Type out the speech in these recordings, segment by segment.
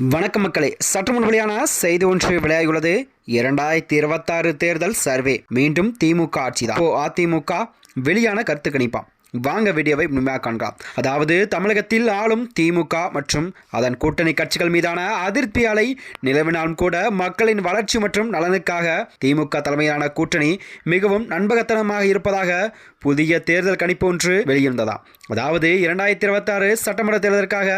வணக்கம் மக்களே சற்று முன் வெளியான செய்தி ஒன்று விளையாகியுள்ளது. இரண்டாயிரத்தி இருபத்தாறு தேர்தல் சர்வே. மீண்டும் திமுக ஆட்சிதான். ஓ அதிமுக வெளியான கருத்து கணிப்பாம் வாங்க வீடியோவை முழுமையாக காண்கலாம். அதாவது தமிழகத்தில் ஆளும் திமுக மற்றும் அதன் கூட்டணி கட்சிகள் மீதான அதிருப்தி அலை நிலவினாலும் கூட மக்களின் வளர்ச்சி மற்றும் நலனுக்காக திமுக தலைமையிலான கூட்டணி மிகவும் நண்பகத்தனமாக இருப்பதாக புதிய தேர்தல் கணிப்பு ஒன்று வெளியிருந்ததா. அதாவது இரண்டாயிரத்தி இருபத்தாறு சட்டமன்ற தேர்தலுக்காக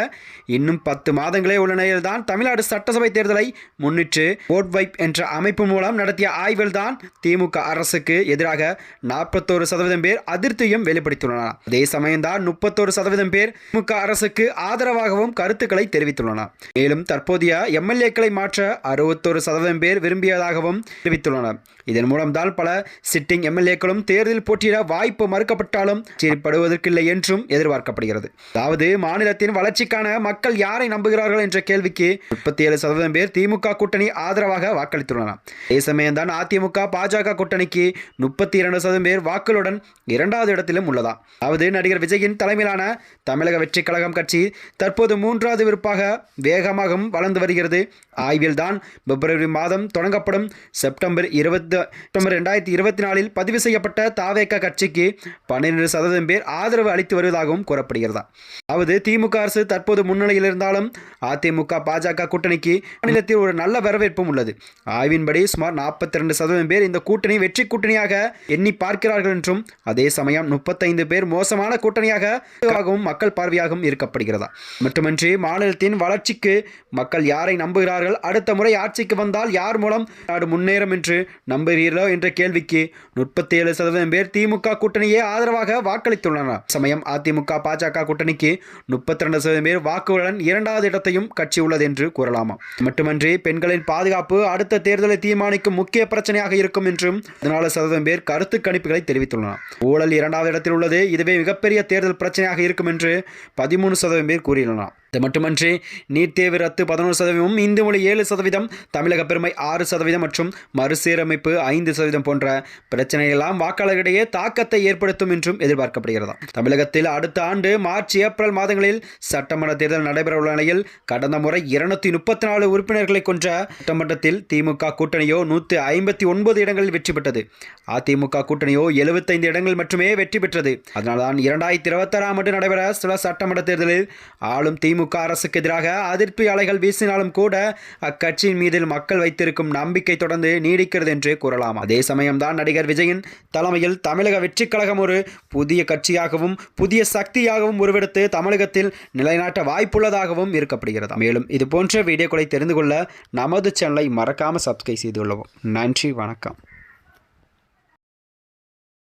இன்னும் பத்து மாதங்களே உள்ள நிலையில் தான் தமிழ்நாடு சட்டசபை தேர்தலை முன்னிட்டு ஓட் வைப் என்ற அமைப்பு மூலம் நடத்திய ஆய்வில் தான் திமுக அரசுக்கு எதிராக நாற்பத்தோரு சதவீதம் பேர் அதிருப்தியும் வெளிப்படுத்தியுள்ளனர். அதே சமயம்தான் முப்பத்தோரு சதவீதம் பேர் திமுக அரசுக்கு ஆதரவாகவும் கருத்துக்களை தெரிவித்துள்ளனர். மேலும் தற்போதைய எம்எல்ஏக்களை மாற்ற அறுபத்தோரு சதவீதம் பேர் விரும்பியதாகவும் தெரிவித்துள்ளனர். இதன் மூலம்தான் பல சிட்டிங் எம்எல்ஏக்களும் தேர்தலில் போட்டியிட வாய்ப்பு மறுக்கப்பட்டாலும் செயல்படுவதற்கில்லை என்றும் எதிர்பார்க்கப்படுகிறது. அதாவது மாநிலத்தின் வளர்ச்சிக்கான மக்கள் யாரை நம்புகிறார்கள் என்ற கேள்விக்கு முப்பத்தி ஏழு சதவீதம் பேர் திமுக கூட்டணி ஆதரவாக வாக்களித்துள்ளனர். அதே சமயம்தான் அதிமுக பாஜக கூட்டணிக்கு முப்பத்தி இரண்டு சதவீதம் பேர் வாக்குகளுடன் இரண்டாவது இடத்திலும் உள்ளதா? அதாவது நடிகர் விஜயின் தலைமையிலான தமிழக வெற்றி கழகம் கட்சி தற்போது மூன்றாவது விருப்பாக வேகமாகவும் வளர்ந்து வருகிறது. ஆய்வில் தான் பிப்ரவரி மாதம் தொடங்கப்படும் செப்டம்பர் இருபத்தி செப்டம்பர் ரெண்டாயிரத்தி இருபத்தி நாலில் பதிவு செய்யப்பட்ட தாவேக கட்சிக்கு பன்னிரண்டு சதவீதம் பேர் ஆதரவு அளித்து வருவதாகவும் கூறப்படுகிறதா. அதாவது திமுக அரசு தற்போது முன்னிலையில் இருந்தாலும் அதிமுக பாஜக கூட்டணிக்கு மாநிலத்தில் ஒரு நல்ல வரவேற்பும் உள்ளது. ஆய்வின்படி சுமார் நாற்பத்தி ரெண்டு சதவீதம் பேர் இந்த கூட்டணி வெற்றி கூட்டணியாக எண்ணி பார்க்கிறார்கள் என்றும் அதே சமயம் முப்பத்தைந்து பேர் மோசமான கூட்டணியாக மக்கள் பார்வையாகவும் இருக்கப்படுகிறதா மட்டுமின்றி மாநிலத்தின் வளர்ச்சிக்கு மக்கள் யாரை நம்புகிறார்கள்? அடுத்த முறை ஆட்சிக்கு வந்தால் யார் மூலம் நாடு முன்னேறும் என்று நம்புகிறீர்களோ என்ற கேள்விக்கு முப்பத்தி ஏழு சதவீதம் பேர் திமுக கூட்டணியே ஆதரவாக வாக்களித்துள்ளனர். சமயம் அதிமுக பாஜக கூட்டணிக்கு முப்பத்தி ரெண்டு சதவீதம் பேர் வாக்குகளுடன் இரண்டாவது இடத்தையும் கட்சி உள்ளது என்று கூறலாமா? மட்டுமன்றி பெண்களின் பாதுகாப்பு அடுத்த தேர்தலை தீர்மானிக்கும் முக்கிய பிரச்சனையாக இருக்கும் என்றும் பதினாலு சதவீதம் பேர் கருத்து கணிப்புகளை தெரிவித்துள்ளனர். ஊழல் இரண்டாவது இடத்தில் உள்ளது. இதுவே மிகப்பெரிய தேர்தல் பிரச்சனையாக இருக்கும் என்று பதிமூணு சதவீதம் பேர் கூறியுள்ளனர். இது மட்டுமன்றி நீட் தேர்வு ரத்து பதினோரு சதவீதம் இந்து மொழி ஏழு சதவீதம் தமிழக பெருமை ஆறு சதவீதம் மற்றும் மறுசீரமைப்பு ஐந்து சதவீதம் போன்ற பிரச்சனைகளெல்லாம் வாக்காளர்களிடையே தாக்கத்தை ஏற்படுத்தும் என்றும் எதிர்பார்க்கப்படுகிறது. தமிழகத்தில் அடுத்த ஆண்டு மார்ச் ஏப்ரல் மாதங்களில் சட்டமன்ற தேர்தல் நடைபெற உள்ள நிலையில் கடந்த முறை இருநூத்தி முப்பத்தி நாலு உறுப்பினர்களை கொன்ற சட்டமன்றத்தில் திமுக கூட்டணியோ நூற்றி ஐம்பத்தி ஒன்பது இடங்களில் வெற்றி பெற்றது. அதிமுக கூட்டணியோ எழுபத்தைந்து இடங்கள் மட்டுமே வெற்றி பெற்றது. அதனால்தான் இரண்டாயிரத்தி இருபத்தாறாம் ஆண்டு நடைபெற சில சட்டமன்ற தேர்தலில் ஆளும் திமுக திமுக அரசுக்கு எதிராக அதிருப்தி அலைகள் வீசினாலும் கூட அக்கட்சியின் மீது மக்கள் வைத்திருக்கும் நம்பிக்கை தொடர்ந்து நீடிக்கிறது என்று கூறலாம். அதே சமயம்தான் நடிகர் விஜயின் தலைமையில் தமிழக வெற்றிக் கழகம் ஒரு புதிய கட்சியாகவும் புதிய சக்தியாகவும் உருவெடுத்து தமிழகத்தில் நிலைநாட்ட வாய்ப்புள்ளதாகவும் இருக்கப்படுகிறது. மேலும் இதுபோன்ற வீடியோக்களை தெரிந்து கொள்ள நமது சேனலை மறக்காமல் சப்ஸ்கிரைப் செய்துள்ளவும். நன்றி வணக்கம்.